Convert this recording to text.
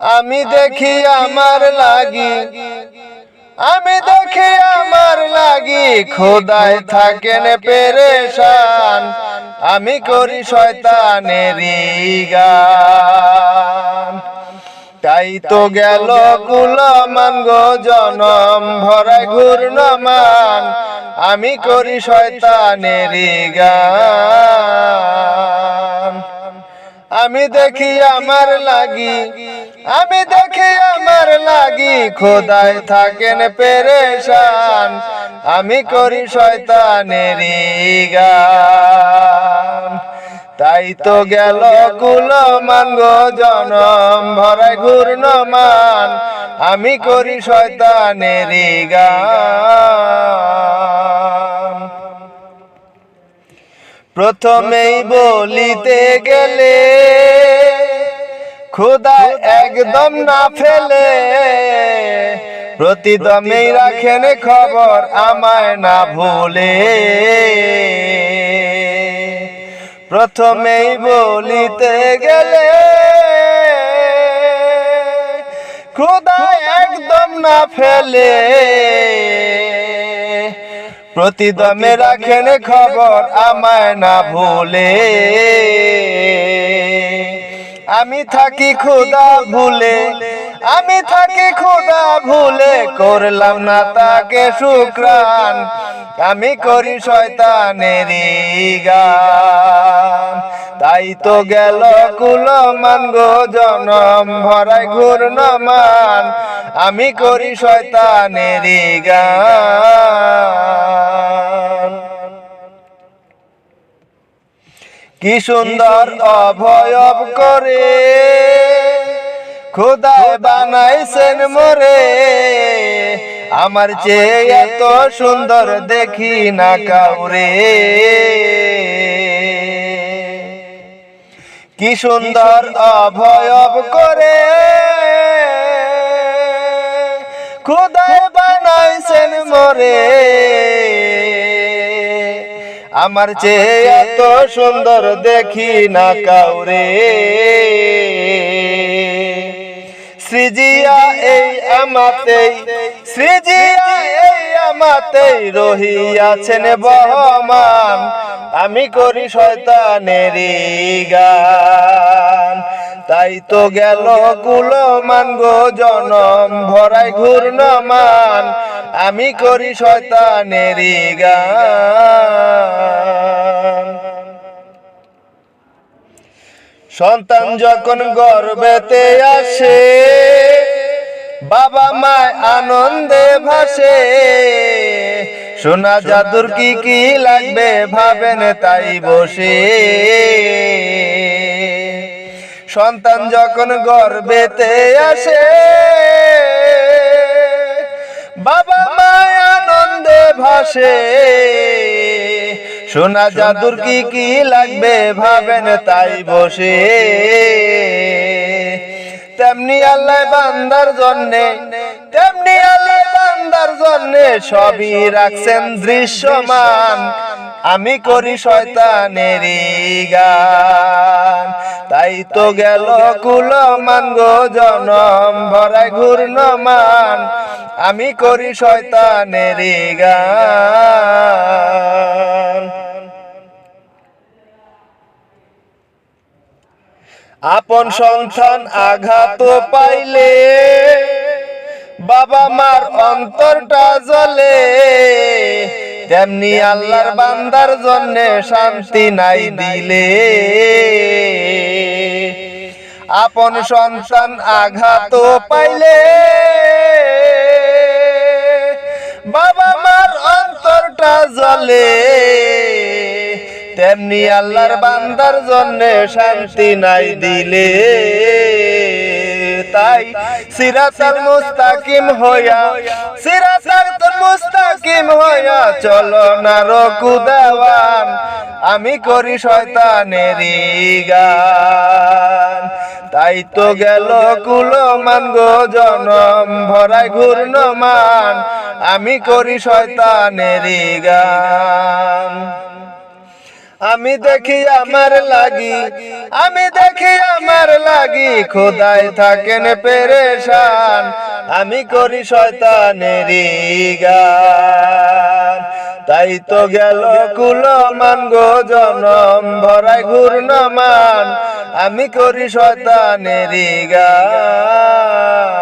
আমি দেখি আমার লাগি, আমি দেখি আমার লাগি, খোদায় থাকেন পেরেশান। আমি করি শয়তানের গান। তাই তো গেল কুলমান গো জনম ভরা ঘূর্ণমান আমি করি শয়তানের গান। আমি দেখি আমার লাগি আমি দেখি আমার লাগি খোদায় থাকেন পেরেশান। আমি করি শয়তানের গান। তাই তো গেল কুল মাঙ্গ জনম ভরায় ঘূর্ণমান আমি করি শয়তানের প্রথমেই বলিতে গেলে খোদা একদম না ফেলে প্রতিদমেই রাখেন খবর আমায় না ভুলে। প্রথমেই বলিতে গেলে খোদা একদম না ফেলে। প্রতিদমে রাখেন খবর আমায় না ভুলে। আমি থাকি খোদা ভুলে, আমি থাকি খোদা ভুলে, করলাম না তাকে শুক্রান আমি করি শয়তানের গান। তাই তো গেল কুলমান গো জনম ভরায় ঘূর্ণমান। আমি করি শয়তানের কি সুন্দর অভয়ব করে, খোদায় বানাইছেন মোরে। আমার চেয়ে এত সুন্দর দেখি না কাউরে। কি সুন্দর অভয়ব করে খোদায় বানাইছেন মোরে। আমার চেয়ে এত সুন্দর দেখি না কাউরে। সৃজিয়া এই আমাতেই সৃজিয়া এই আমাতেই রহিয়াছেন বহমান। আমি করি শয়তানের গান। তাই তো গেল কুলমান গো জনম, ভরাই ঘূর্ণমান। আমি করি শয়তানের গান। সন্তান যখন গর্বেতে আসে বাবা মায় আনন্দে ভাসে। সোনা জাদুর কি কি লাগবে ভাবেন তাই বসে। সন্তান যখন গর্বেতে আসে, বাবা মায় আনন্দে ভাসে। সোনা জাদুর কি কি লাগবে ভাবেন তাই বসে। তেমনি আল্লাহ বান্দার জন্যে, তেমনি আল্লাহ বান্দার জন্যে সবই রাখছেন দৃশ্যমান। আমি করি শয়তানের গান। তাই তো গেল কুলমান গো জনম, ভরায় ঘূর্ণমান। আমি করি শয়তানের গান। আপন সন্তান আঘাত পাইলে, বাবা মার অন্তরটা জ্বলে। তেমনি আল্লাহর বান্দার জন্য শান্তি নাই দিলে। আপন সন্তান আঘাত পাইলে, বাবা মার অন্তরটা জ্বলে। তেমনি আল্লাহর বান্দার জন্য শান্তি নাই দিলে। তাই সিরাতাল মুস্তাকিম হইয়া, সিরাতাল মুস্তাকিম হইয়া চলো না রকুদাওয়ান আমি করি শয়তানের গান। তাই তো গেল কুলমান গো জনম ভরায় ঘূর্ণমান আমি করি শয়তানের গান। আমি দেখি আমার লাগি, আমি দেখি আমার লাগি, খোদাই থাকেন পেরেশান, আমি করি শয়তানেরই গান। তাই তো গেল কুলমান গো জনম, ভরাই ঘূর্ণমান, আমি করি শয়তানেরই গান।